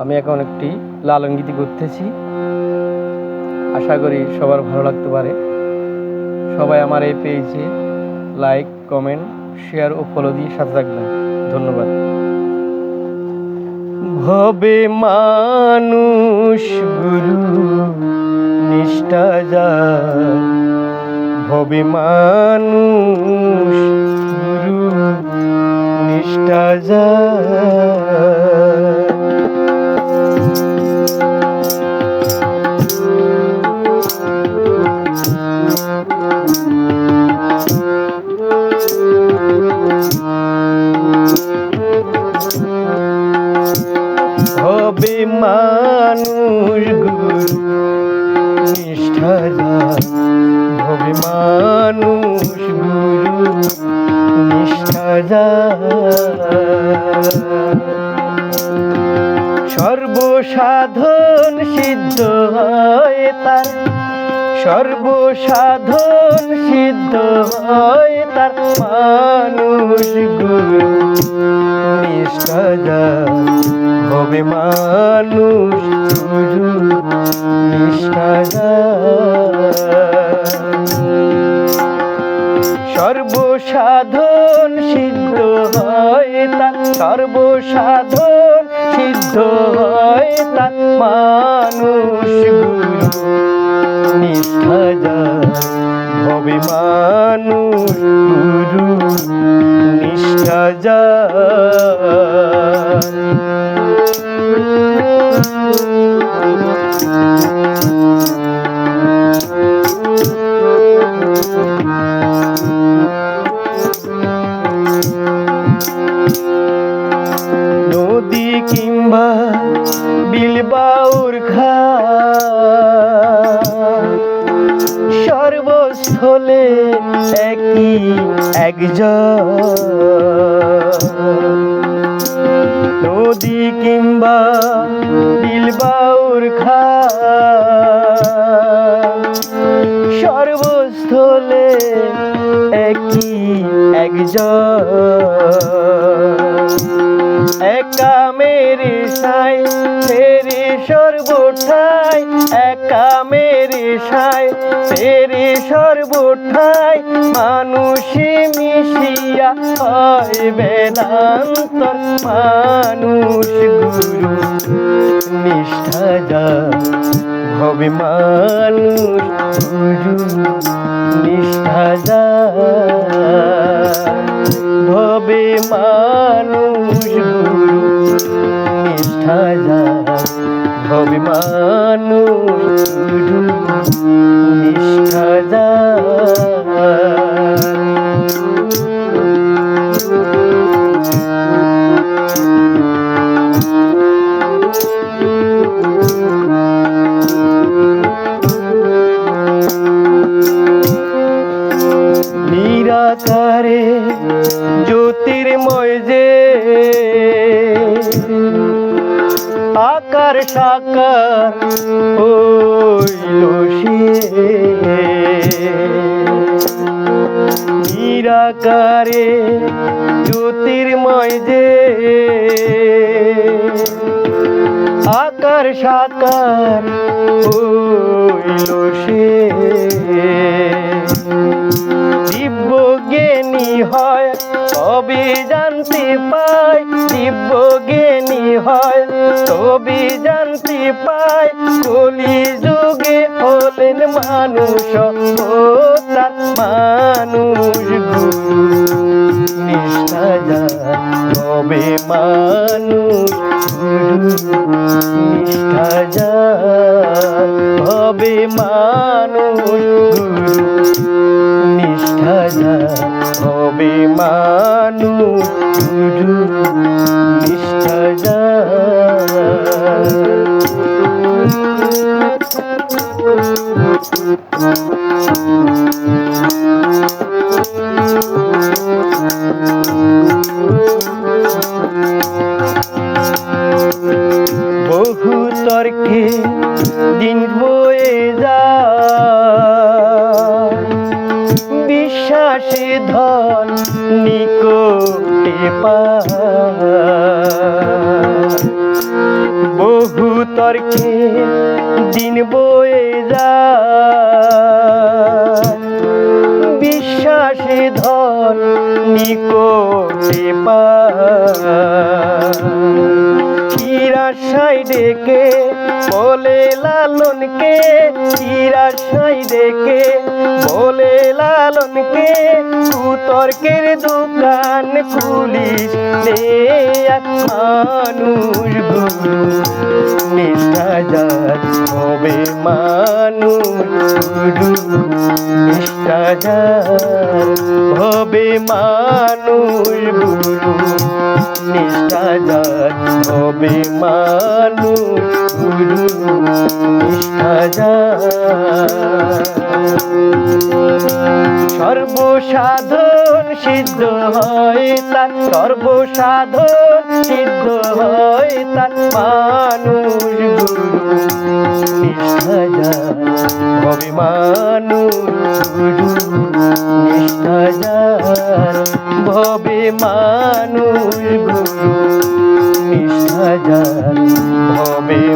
আমি এখন একটি লালন গীতি করতেছি আশা করি সবার ভালো লাগতে পারে। সবাই আমার এই পেজে লাইক কমেন্ট শেয়ার ও ফলো দিয়ে সাথে থাকবেন। ধন্যবাদ। ভবে মানুষ গুরু, নিষ্ঠা যায় ভবে মানুষ গুরু, নিষ্ঠা যায় মানুষ গুরু নিষ্ঠা সর্বসাধন সিদ্ধ হয় তার, সর্বসাধন সিদ্ধ হয় তার মানুষ গুরু, নিষ্ঠা যায় মানুষ সর্বসাধন সিদ্ধ হয় তার, সর্বসাধন সিদ্ধ হয় তার মানুষ গুরু। নিষ্ঠা ভবে মানুষ গুরু। নিষ্ঠা যায় বিলবাউর খা সর্বস্থলে একই একজন। নদী কিংবা বিলবাউর খা সর্বস্থলে একই একজন। একা মেরে সাই তেরে সর্বঠাই। একা মেরে সাই তেরে সর্বঠাই। মানুষে মিশিয়া হয় বেদান্তর মানুষ গুরু। নিষ্ঠা যা ভবে মানুষ গুরু। নিষ্ঠা যা নিষ্ঠা যা ভবে মানুষ গুরু নিষ্ঠা যা নিরাকারে জ্যোতির্ময় যে আকার সাকার হইল নিরাকারে জ্যোতির্ময় যে। আকার সাকার হইল জানতে পায়। কলি যুগে হলেন মানুষ, ও তার মানুষ তবে মানুষ নিষ্ঠা মানুষ নিষ্ঠা মানুষ। নিষ্ঠা বহু তর্কে দিন বয়ে যায়। বিশ্বাসে ধন নিকটে পায়। দিন বয়ে যায়। বিশ্বাসে ধন নিকটে চিরাশাই ডেকে বলে লালনকে চিরাশাই ডেকে বলে লালনকে কুতর্কের দোকান খুলিস মানুষ হবে মানুষ গুরু নিষ্ঠা যার হবে মানুষ গুরু হবে মানুষ গুরু সর্বসাধন সিদ্ধ হয় তার, সর্বসাধন সিদ্ধ হয় তার। মানুষ নিষ্ঠা যার হবে মানুষ গুরু নিষ্ঠা যার ভবে